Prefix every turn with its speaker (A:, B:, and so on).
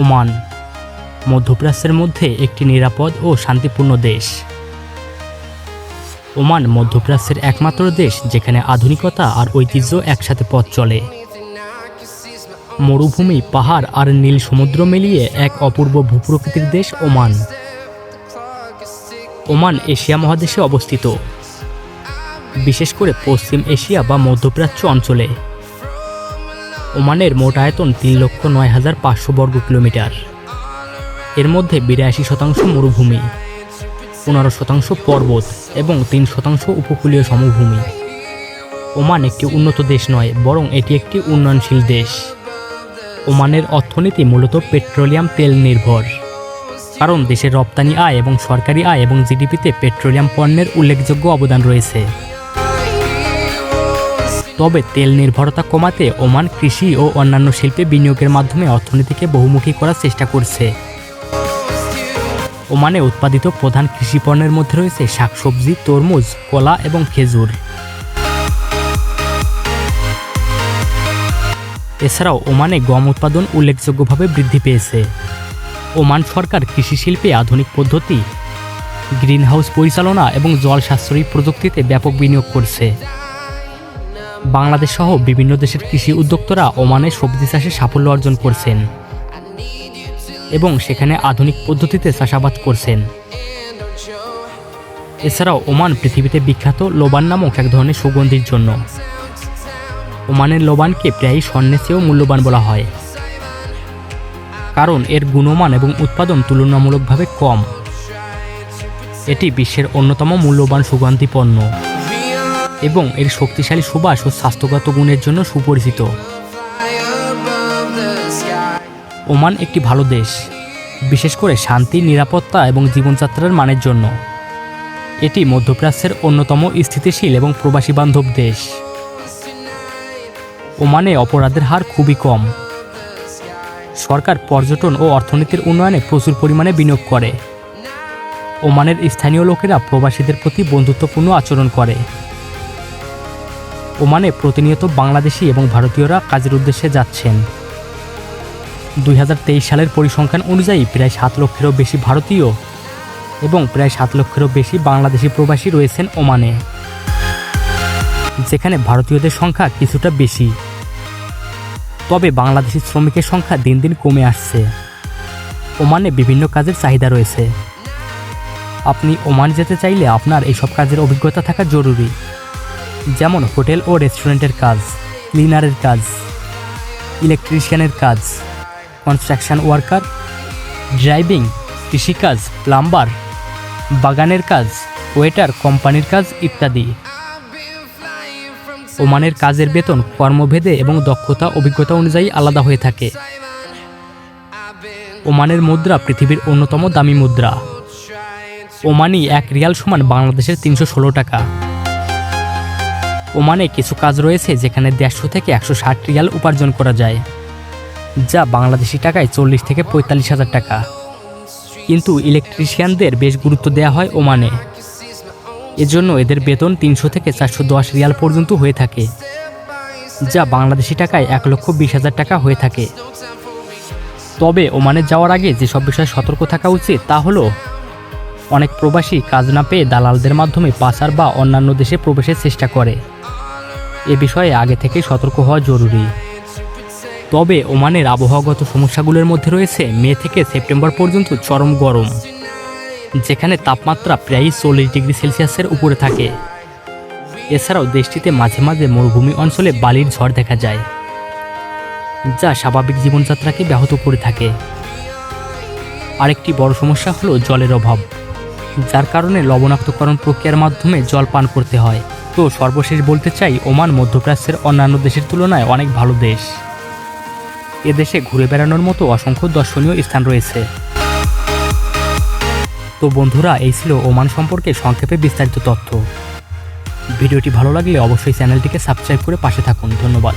A: Oman, মধ্যপ্রাচ্যের মধ্যে একটি নিরাপদ ও শান্তিপূর্ণ দেশ। ওমান মধ্যপ্রাচ্যের একমাত্র দেশ যেখানে আধুনিকতা আর ঐতিহ্য একসাথে পথ চলে। মরুভূমি, পাহাড় আর নীল সমুদ্র মিলিয়ে এক অপূর্ব ভূপ্রকৃতির দেশ ওমান। ওমান এশিয়া মহাদেশে অবস্থিত, বিশেষ করে পশ্চিম এশিয়া বা মধ্যপ্রাচ্য অঞ্চলে। ওমানের মোট আয়তন তিন লক্ষ নয় হাজার পাঁচশো বর্গ কিলোমিটার। এর মধ্যে বিরাশি শতাংশ মরুভূমি, পনেরো শতাংশ পর্বত এবং তিন শতাংশ উপকূলীয় সমভূমি। ওমান একটি উন্নত দেশ নয়, বরং এটি একটি উন্নয়নশীল দেশ। ওমানের অর্থনীতি মূলত পেট্রোলিয়াম তেল নির্ভর, কারণ দেশের রপ্তানি আয় এবং সরকারি আয় এবং জিডিপিতে পেট্রোলিয়াম পণ্যের উল্লেখযোগ্য অবদান রয়েছে। তবে তেল নির্ভরতা কমাতে ওমান কৃষি ও অন্যান্য শিল্পে বিনিয়োগের মাধ্যমে অর্থনীতিকে বহুমুখী করার চেষ্টা করছে। ওমানে উৎপাদিত প্রধান কৃষি পণ্যের মধ্যে রয়েছে শাকসবজি, তরমুজ, কলা এবং খেজুর। এছাড়াও ওমানে গম উৎপাদন উল্লেখযোগ্যভাবে বৃদ্ধি পেয়েছে। ওমান সরকার কৃষি শিল্পে আধুনিক পদ্ধতি, গ্রিনহাউস পরিচালনা এবং জল সাশ্রয়ী প্রযুক্তিতে ব্যাপক বিনিয়োগ করছে। বাংলাদেশ সহ বিভিন্ন দেশের কৃষি উদ্যোক্তারা ওমানে সবজি চাষে সাফল্য অর্জন করছেন এবং সেখানে আধুনিক পদ্ধতিতে চাষাবাদ করছেন। এছাড়াও ওমান পৃথিবীতে বিখ্যাত লোবান নামক এক ধরনের সুগন্ধির জন্য। ওমানের লোবানকে প্রায়ই স্বর্ণের চেয়েও মূল্যবান বলা হয়। কারণ এর গুণমান এবং উৎপাদন তুলনামূলকভাবে কম। এটি বিশ্বের অন্যতম মূল্যবান সুগন্ধি পণ্য এবং এর শক্তিশালী সুবাস ও স্বাস্থ্যগত গুণের জন্য সুপরিচিত। ওমান একটি ভালো দেশ, বিশেষ করে শান্তি, নিরাপত্তা এবং জীবনযাত্রার মানের জন্য। এটি মধ্যপ্রাচ্যের অন্যতম স্থিতিশীল এবং প্রবাসী বান্ধব দেশ। ওমানে অপরাধের হার খুবই কম। সরকার পর্যটন ও অর্থনীতির উন্নয়নে প্রচুর পরিমাণে বিনিয়োগ করে। ওমানের স্থানীয় লোকেরা প্রবাসীদের প্রতি বন্ধুত্বপূর্ণ আচরণ করে। ওমানে প্রতিনিয়ত বাংলাদেশি এবং ভারতীয়রা কাজের উদ্দেশ্যে যাচ্ছেন। দুই হাজার তেইশ সালের পরিসংখ্যান অনুযায়ী প্রায় সাত লক্ষেরও বেশি ভারতীয় এবং প্রায় সাত লক্ষেরও বেশি বাংলাদেশি প্রবাসী রয়েছেন ওমানে, যেখানে ভারতীয়দের সংখ্যা কিছুটা বেশি। তবে বাংলাদেশি শ্রমিকের সংখ্যা দিন দিন কমে আসছে। ওমানে বিভিন্ন কাজের চাহিদা রয়েছে। আপনি ওমান যেতে চাইলে আপনার এইসব কাজের অভিজ্ঞতা থাকা জরুরি। যেমন হোটেল ও রেস্টুরেন্টের কাজ, ক্লিনারের কাজ, ইলেকট্রিশিয়ানের কাজ, কনস্ট্রাকশন ওয়ার্কার, ড্রাইভিং, কৃষিকাজ, প্লাম্বার, বাগানের কাজ, ওয়েটার, কোম্পানির কাজ ইত্যাদি। ওমানের কাজের বেতন, কর্মভেদে এবং দক্ষতা, অভিজ্ঞতা অনুযায়ী আলাদা হয়ে থাকে। ওমানের মুদ্রা পৃথিবীর অন্যতম দামি মুদ্রা। ওমানি এক রিয়াল সমান বাংলাদেশের তিনশো ষোলো টাকা। ওমানে কিছু কাজ রয়েছে যেখানে দেড়শো থেকে একশো ষাট রিয়াল উপার্জন করা যায়, যা বাংলাদেশি টাকায় চল্লিশ থেকে পঁয়তাল্লিশ হাজার টাকা। কিন্তু ইলেকট্রিশিয়ানদের বেশ গুরুত্ব দেওয়া হয় ওমানে। এজন্য এদের বেতন তিনশো থেকে চারশো দশ রিয়াল পর্যন্ত হয়ে থাকে, যা বাংলাদেশি টাকায় এক লক্ষ বিশ হাজার টাকা হয়ে থাকে। তবে ওমানে যাওয়ার আগে যেসব বিষয়ে সতর্ক থাকা উচিত তা হলো, অনেক প্রবাসী কাজ না পেয়ে দালালদের মাধ্যমে পাচার বা অন্যান্য দেশে প্রবেশের চেষ্টা করে। এ বিষয়ে আগে থেকে সতর্ক হওয়া জরুরি। তবে ওমানের আবহাওয়াগত সমস্যাগুলোর মধ্যে রয়েছে মে থেকে সেপ্টেম্বর পর্যন্ত চরম গরম, যেখানে তাপমাত্রা প্রায়ই চল্লিশ ডিগ্রি সেলসিয়াসের উপরে থাকে। এছাড়াও দেশটিতে মাঝে মাঝে মরুভূমি অঞ্চলে বালির ঝড় দেখা যায়, যা স্বাভাবিক জীবনযাত্রাকে ব্যাহত করে থাকে। আরেকটি বড় সমস্যা হলো জলের অভাব, যার কারণে লবণাক্তকরণ প্রক্রিয়ার মাধ্যমে জল পান করতে হয়। তো সর্বশেষ বলতে চাই, ওমান মধ্যপ্রাচ্যের অন্যান্য দেশের তুলনায় অনেক ভালো দেশ। এদেশে ঘুরে বেড়ানোর মতো অসংখ্য দর্শনীয় স্থান রয়েছে। তো বন্ধুরা, এই ছিল ওমান সম্পর্কে সংক্ষেপে বিস্তারিত তথ্য। ভিডিওটি ভালো লাগলে অবশ্যই চ্যানেলটিকে সাবস্ক্রাইব করে পাশে থাকুন। ধন্যবাদ।